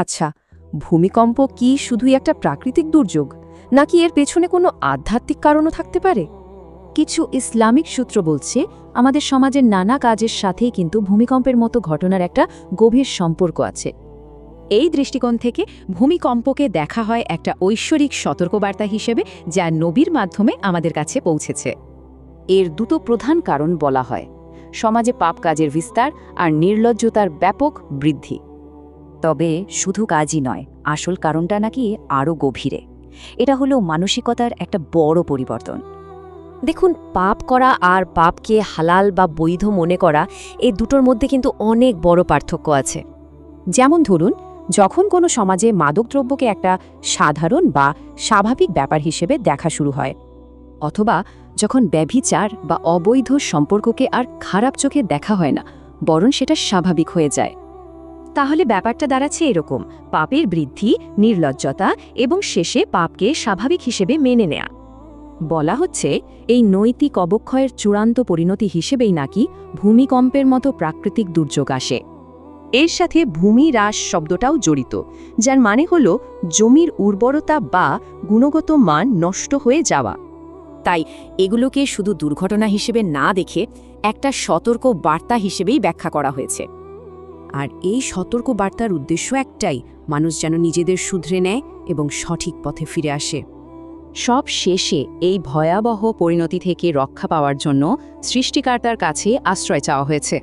আচ্ছা ভূমিকম্প কি শুধুই একটা প্রাকৃতিক দুর্যোগ, নাকি এর পেছনে কোনো আধ্যাত্মিক কারণও থাকতে পারে? কিছু ইসলামিক সূত্র বলছে, আমাদের সমাজের নানা কাজের সাথেই কিন্তু ভূমিকম্পের মতো ঘটনার একটা গভীর সম্পর্ক আছে। এই দৃষ্টিকোণ থেকে ভূমিকম্পকে দেখা হয় একটা ঐশ্বরিক সতর্কবার্তা হিসেবে, যা নবীর মাধ্যমে আমাদের কাছে পৌঁছেছে। এর দুটো প্রধান কারণ বলা হয়। সমাজে পাপ কাজের বিস্তার আর নির্লজ্জতার ব্যাপক বৃদ্ধি। তবে শুধু কাজই নয়, আসল কারণটা নাকি আরও গভীরে। এটা হলো মানসিকতার একটা বড় পরিবর্তন। দেখুন, পাপ করা আর পাপকে হালাল বা বৈধ মনে করা এই দুটোর মধ্যে কিন্তু অনেক বড় পার্থক্য আছে। যেমন ধরুন, যখন কোনো সমাজে মাদকদ্রব্যকে একটা সাধারণ বা স্বাভাবিক ব্যাপার হিসেবে দেখা শুরু হয়, অথবা যখন ব্যভিচার বা অবৈধ সম্পর্ককে আর খারাপ চোখে দেখা হয় না, বরং সেটা স্বাভাবিক হয়ে যায়। তাহলে ব্যাপারটা দাঁড়াচ্ছে এরকম। পাপের বৃদ্ধি, নির্লজ্জতা এবং শেষে পাপকে স্বাভাবিক হিসেবে মেনে নেয়া। বলা হচ্ছে, এই নৈতিক অবক্ষয়ের চূড়ান্ত পরিণতি হিসেবেই নাকি ভূমিকম্পের মতো প্রাকৃতিক দুর্যোগ আসে। এর সাথে ভূমি হ্রাস শব্দটাও জড়িত, যার মানে হল জমির উর্বরতা বা গুণগত মান নষ্ট হয়ে যাওয়া। তাই এগুলোকে শুধু দুর্ঘটনা হিসেবে না দেখে একটা সতর্ক বার্তা হিসেবেই ব্যাখ্যা করা হয়েছে। আর এই সতর্ক বার্তার উদ্দেশ্য একটাই, মানুষ যেন নিজেদের শুধরে নেয় এবং সঠিক পথে ফিরে আসে। সব শেষে এই ভয়াবহ পরিণতি থেকে রক্ষা পাওয়ার জন্য সৃষ্টিকর্তার কাছে আশ্রয় চাওয়া হয়েছে।